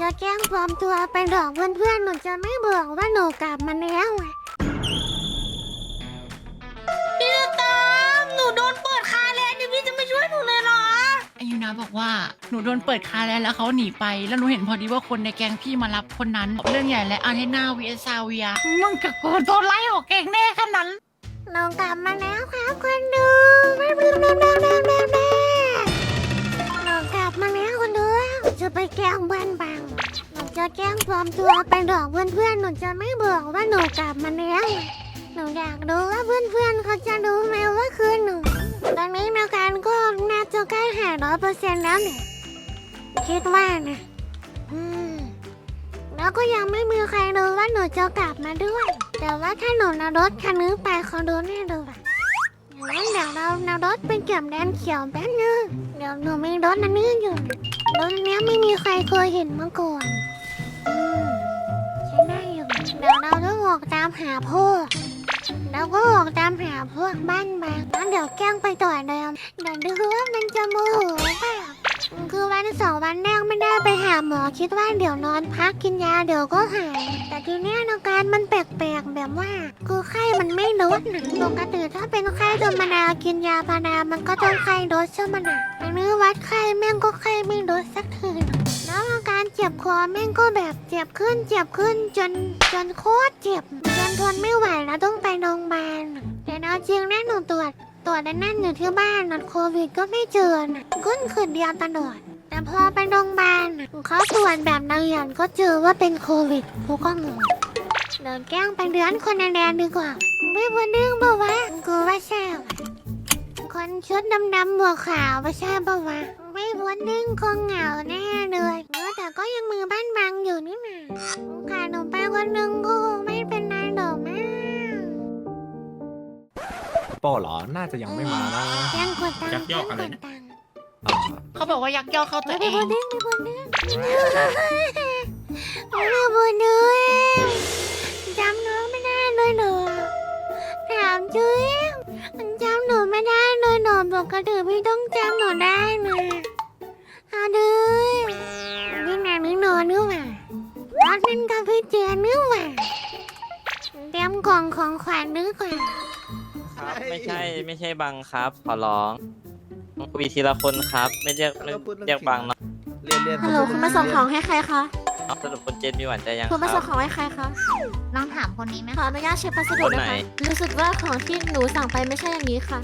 จะแกล้งปลอมตัวไปหลอกเพื่อนๆ หนูจะไม่บอกว่าหนูกลับมาแล้วอะพี่ตามหนูโดนเปิดคาแล้วนี่พี่จะไม่ช่วยหนูเลยเหรอ อายุนะบอกว่าหนูโดนเปิดคาแล้วแล้วเขาหนีไป แล้วหนูเห็นพอดีว่าคนในแก๊งพี่มารับคนนั้น เรื่องใหญ่และอาเทนาวีเอซาเวียมึงกับกูโดนไล่ออกเก่งแน่ขนาดนั้น หนูกลับมาแล้วครับคนดู ไปแกล้งบ้านบางหนูจะแกล้งปลอมตัวไปหลอกเพื่อนๆหนูจะไม่บอกว่าหนูกลับมาแล้วหนูอยากรู้ว่าเพื่อนๆเขาจะรู้ไหมว่าคือหนูตอนนี้นาการก็น่าจะใกล้หายร้อยเปอร์เซ็นต์แล้วเนี่ยคิดว่านะอืมแล้วก็ยังไม่มีใครรู้ว่าหนูจะกลับมาด้วย แต่ว่าถ้าหนูนารถคันนี้ไปเขารู้แน่เลยงั้นเดี๋ยวเรานารถไปเก็บแดนเขียวแป๊บนึงเดี๋ยวหนูมีรถอันนี้อยู่ รถเนี้ยไม่มีใครเคยเห็นมาก่อนอืมใช้ได้อยู่เดี๋ยวเราต้องออกตามหาพวกแล้วก็ออกตามหาพวกบ้านบางแล้วเดี๋ยวแกล้งไปต่อเดิมเดี๋ยวดูว่ามันจะโมโหเปล่า คือวันสองวันแรกไม่ได้ไปหาหมอคิดว่าเดี๋ยวนอนพักกินยาเดี๋ยวก็หาย แต่ทีเนี้ยอาการมันแปลกๆแบบว่า คือไข้มันไม่ลดนะปกติถ้าเป็นไข้ธรรมดากินยาพารามันก็ต้องไข้ลดใช่ไหมนะอันนี้วัดไข้แม่งก็ไข้ไม่ลดสักทีแล้วอาการเจ็บคอแม่งก็แบบเจ็บขึ้นเจ็บขึ้นจนจนโคตรเจ็บจนทนไม่ไหวแล้วต้องไปโรงพยาบาลแต่เอาจริงนะหนูตรวจ ตรวจนั่นอยู่ที่บ้านนะโควิดก็ไม่เจอนะขึ้นขืนเดียวตลอด แต่พอไปโรงพยาบาลเขาตรวจแบบละเอียดก็เจอว่าเป็นโควิดกูก็งงเดินแกล้งไปเดือนคนแดงดีกว่า ไม่พูดเรื่องบอกว่ากูว่าใช่ว่ะคนชุดดำๆหมวกขาวว่าใช่ปะวะไม่พูดเรื่องคงเหงาแน่เลยแต่ก็ยังมือบ้านบางอยู่นี่นะขาดหนูไปคนหนึ่งก็คงไม่ ป้เหรอ น่าจะยังไม่มานะแย่งกดตังค์ยักยอกอะไรนะแย่งกดตังค์อ่าเขาบอกว่ายักยอกเข้าตัวไม่เอพูงดเรื่องไม่พูดเรื่องไม่พูดเรื่องจำน้องไม่ได้เลยเหรอถามจริงจำหนูไม่ได้เลยเหรอปกติพี่ต้องจำหนูได้นะเอาดิพี่นางนึกนอนนึกว่ารักนั่นกับพี่เจียนึกว่าเตรียมกล่องของขวัญนึกว่า ครับ ไม่ใช่ไม่ใช่บังครับ ขอร้องคุยทีละคนครับ ไม่เรียกไม่เรียกบังเนาะเรียนเรียนฮัลโหลคุณมาส่งของให้ใครคะสรุปคุณเจนมีหวานใจยังคคุณมาส่รังบ ของให้ใครคะลองถามคนนี้ไหมขออนุญาตเช็คพัสดุคนนะไหน คะรู้สึกว่าของที่หนูสั่งไปไม่ใช่อย่างนี้ค่ะ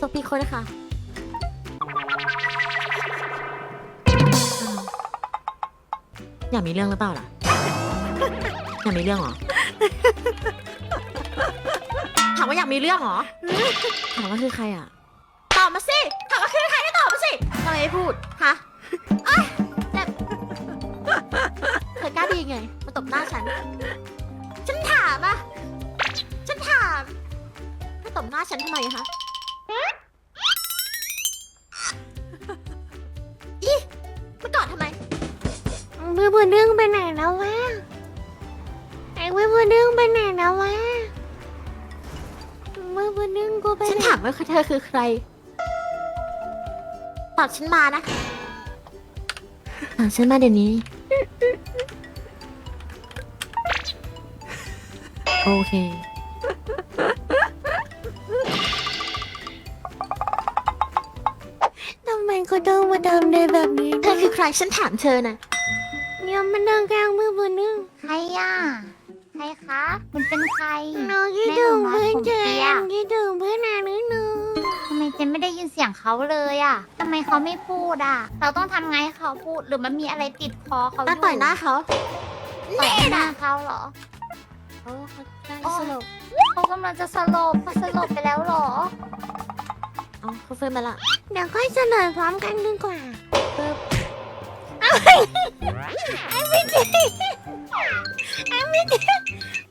ส่งปีคนค่ะอ้าวอยากมีเรื่องหรือเปล่าล่ะ อยากมีเรื่องเหรอถามว่าอยากมีเรื่องเหรอถามว่าคือใครอะ ตอบมาสิถามว่าคือใครก็ตอบมาสิทำไมไม่พูด ฮะเอ้ยแต่เธอกล้าดีไง มาตบหน้าฉัน ฉันถามอะฉันถามมาตบหน้าฉันทำไมคะอีมากอดทำไมวิบูดึงไปไหนแล้ววะไอ้วิบูดึงไปไหนแล้ววะ วิบูดึงกูไปฉันไหนถามว่าเธอคือใครตอบฉันมานะตอบฉันมาเดี๋ยวนี้ โอเค ทำไมเขาต้องมาทำในแบบนี้เธอคือใครฉันถามเธอนะเนี่ยมันเดินกลางวิบูดึง ใครอะ ใครคะมันเป็นใครน้องคิดถึงเพื่อนเจนคิดถึงเพื่อนนานึกนึงทำไมเจนไม่ได้ยินเสียงเขาเลยอะทำไมเขาไม่พูดอะ เราต้องทำไงให้เขาพูดหรือมันมีอะไรติดคอเขาอมายู่ต่อยหน้าเขาต่อยหน้าเขาเหรอ โอ้เขาได้โอ้สลบเขากำลังจะสลบเขาสลบไปแล้วเหรอ อ๋อเขาเฟิร์นมาละเดี๋ยวค่อยเฉลยพร้อมกันดีกว่าปึ๊บ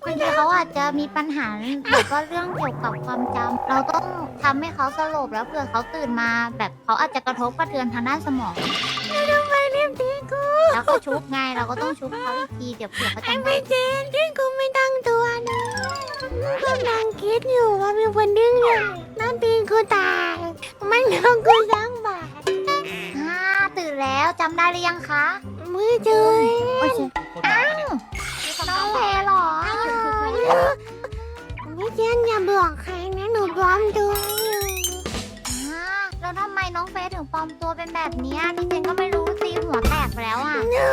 บางทีเขาอาจจะมีปัญหาหรือก็เรื่องเกี่ยวกับความจำเราต้องทำให้เขาสลบแล้วเผื่อเขาตื่นมา แบบเขาอาจจะกระทบกระเทือนทางด้านสมอง ทำไมเรียบตีกูแล้วก็ชุบไงเราก็ต้องชุบเขาอีกทีเดี๋ยวเผื่อเขาไอ้จำไม่ได้เจนที่กูไม่ตั้งตัวนะกำลังคิดอยู่ว่ามีคนดึงอยู่น้ำตีกูตาย มันโดนกูสังบาทอ่าตื่นแล้วจำได้หรือยังคะไมือเจอโอเค เจนอย่าบอกใครนะหนูปลอมตัวอยู่อ่าแล้วทำไมน้องเฟสถึงปลอมตัวเป็นแบบเนี้ยพี่เจนก็ไม่รู้ตีหัวแตกไปแล้วอะหนู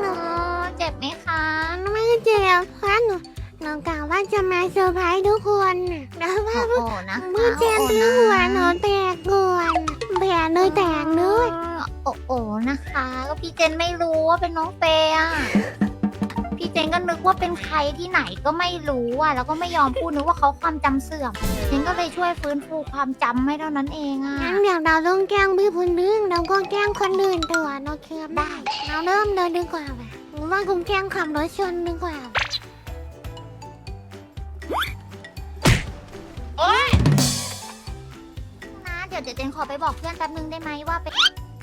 หนูเออเจ็บไหมคะไม่เจ็บเพราะหนูหนูกะว่าจะมาเซอร์ไพรส์ทุกคนน่ะแล้วว่า โอ้โหนะคะมือเจนที่หัวหนูแตกก่อนแผลหนูแตกด้วยโอ้โหนะคะ ก็พี่เจนไม่รู้ว่าเป็นน้องเฟย์อะ พี่เจนก็นึกว่าเป็นใครที่ไหนก็ไม่รู้อะแล้วก็ไม่ยอมพูดนึกว่าเขาความจำเสื่อมเจนก็เลยช่วยฟื้นฟูความจำให้เท่านั้นเองอะ งั้นเดี๋ยวเราต้องแกล้งพี่พุนดึงเราก็แกล้งคนอื่นตัวโอเคไหมเราเริ่มเลยดีกว่าว่ะหรือว่ากูแกล้งขับรถชนดีกว่าโอ๊ยนะเดี๋ยวเดี๋ยวเจนขอไปบอกเพื่อนแป๊บนึงได้ไหมว่าเป็น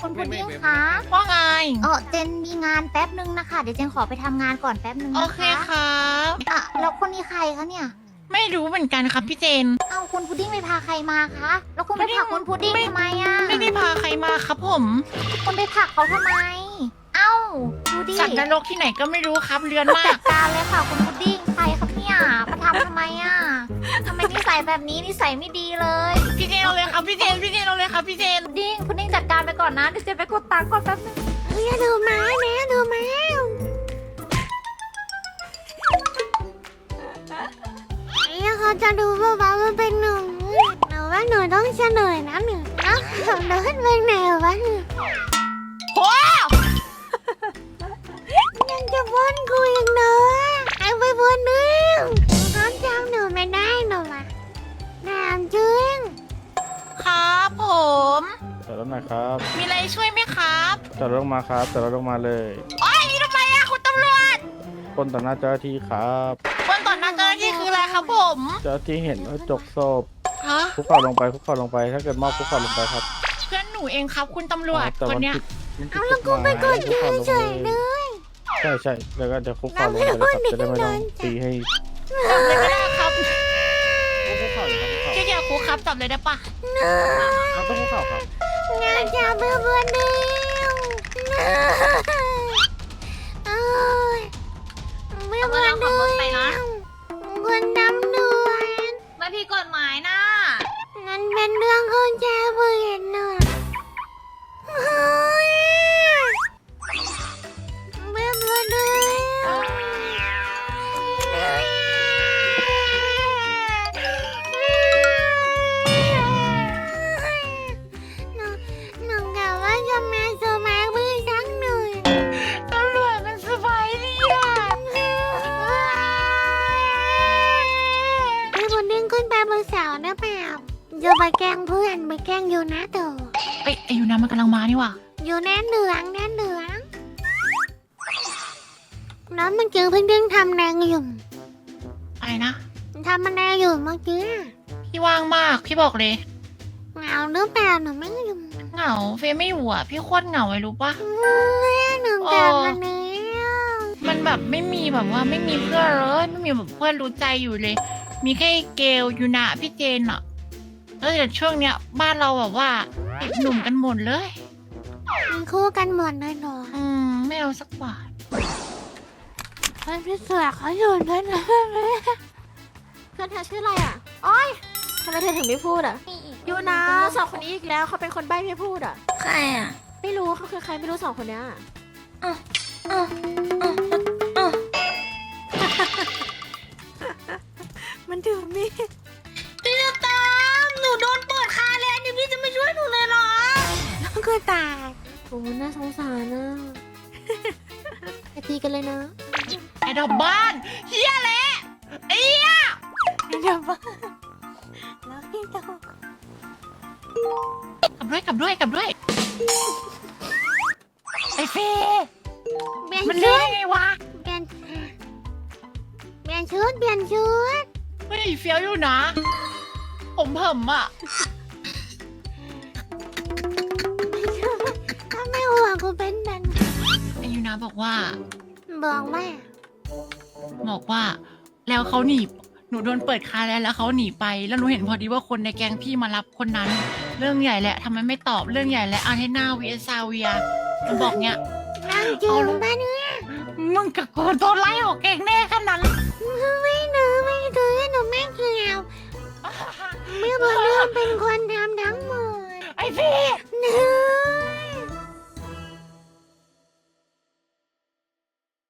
คุณพุดดิ้งคะว่าไง เออเจนมีงานแป๊บนึงนะคะ เดี๋ยวเจนขอไปทำงานก่อนแป๊บนึงโอนะเคคะครับ อะแล้วคนนี้ใครคะเนี่ย ไม่รู้เหมือนกันครับพี่เจน เอ้าคุณพุดดิ้งไปพาใครมาคะ แล้วคุณไปพุดดิ้งผลักคุณพุดดิ้งไม่ทำไมอะไม่ได้พาใครมาครับผม คุณไปผลักเขาทำไม เอ้าดูดิสัตว์นรกที่ไหนก็ไม่รู้ครับเรือนมาจักดการเลยค่ะคุณพุดดิ้งใครครับเนี่ยมาทำทำไมอะทำไมนิสัยแบบนี้นิสัยไม่ดีเลยพี่เจนเอาเลยครับพี่เจนพี่เจนเอาเลยครับพี่เจนพุดดิ้งพุดดิ้งจัด การไปก่อนนะเดี๋ยวเจนไปกดตังค์ก่อนแป๊บนึงเฮ้ยดูไม้แม่ดูไม้ไอ้เขาจะดูว่าว่ามันเป็นหนูหนูว่าหนูต้องเฉลยนะหนูแล้วขับรถไปไหนวะหนูโอ้ยังจะวนกูอีกเนอะไอ้ไปวนนึง ดรถหน่อยครับมีอะไรช่วยไหมครับจอดรถลงมาครับจอดรถลงมาเลยโอ้ยนี่ทำไมอะคุณตำรวจปล้นต่อหน้าเจ้าหน้าที่ครับคนต่อหน้าเจ้าหน้าที่คืออะไรครับผมเจ้าหน้าที่เห็นว่าจกศพฮะคุกเข่าลงไปคุกเข่าลงไปถ้าเกิดมอบคุกเข่าลงไปครับเพื่อนหนูเองครับ คุณตำรวจแต่คนมันเนี้ยผิดมันผิเอาดแล้วกูไปกดคุกยาเข่าลงเฉยเลเลยย ใช่ใช่แล้วก็จะคุกเข่าลงไปเลยครับจะได้ไม่ต้องตีให้จับเลยก็ได้ครับคุกเข่าเลยครับคุกเข่าแค่อยากครูครับจับเลยได้ปะเนอะครับต้องคุกเข่าครับ งานจะเบื่อเบื่อนึงเนอะเอ้ยเบื่อเบื่อนึงคนดำด่วนไม่พี่กฎหมายนะนั่นเป็นเรื่องของชาวเบื่อน่ะ ไปแกล้งเพื่อนไปแกล้งยูนะเต๋อเอ้ยไอยูนามันกำลังมานี่หว่ะอยู่แน่นเหลืองแน่นเหลือง แล้วเมื่อกี้พี่ดิ้งทำแรงอยู่อะไรนะ ทำอะไรอยู่เมื่อกี้พี่ว่างมากพี่บอกเลยเหงาหรือเปล่าหนูไม่อยู่เหงาเฟยไม่อยู่อะพี่โคตรเหงาเลยรู้ปะเฮ้ยหนูกลับมาแล้วมันแบบไม่มีแบบว่าไม่มีเพื่อนเลยไม่มีแบบเพื่อนรู้ใจอยู่เลย มีแค่เกลยูนาพี่เจนอะ แล้วแต่ช่วงเนี้ยบ้านเราแบบว่าติดหนุ่มกันหมดเลยมีคู่กันหมดเลยเหรออืมไม่เอาสักบาทเฮ้ยพี่เสือเขาอยู่ด้วยนะเพื่อนเธอชื่ออะไรอะโอ้ยทำไมเธอถึงไม่พูดอะยูนะสองคนนี้อีกแล้วเขาเป็นคนใบ้ไม่พูดอะ ใครอะ ไม่รู้เขาคือใครไม่รู้สองคนเนี้ยมันถือมีดพี่จะตามหนู โดนเปิดคาแล้วนี่พี่จะไม่ช่วยหนูเลยเหรอ น้องคือตายโอ้น่าสงสารนะไปตีกันเลยนะไอ้ดอกบ้านเฮียแหละไอ้เหี้ยเดี๋ยวมาแล้วพี่จะกลับด้วยกลับด้วยกลับด้วยไอ้เฟยเปลี่ยนมันชุเลื่อดยไงวะเปลี่ยนเปลี่ยนชุดเปลี่ยนชุด เฮ้ยเฟี้ยวอยู่นะ ผมเผิมอะถ้าไม่ห่วงกูเป็นแบบไอ้ยูนาบอกว่า บอกว่าบอกว่า แล้วเขาหนีหนูโดนเปิดคาแล้วแล้วเขาหนีไป แล้วหนูเห็นพอดีว่าคนในแก๊งพี่มารับคนนั้น เรื่องใหญ่แหละทำไมไม่ตอบเรื่องใหญ่แหละอาเทนาวีเอซาเวียหนูบอกเนี้ยนั่งจริงปะเนี่ยมึงกับกูโดนไล่ออกแกงแน่ขนาดนั้น ไม่หนูไม่ถือหนูไม่เกี่ยว เมื่อบุญเริ่มเป็นคนทำทั้งหมดไอ้พี่นึ่ง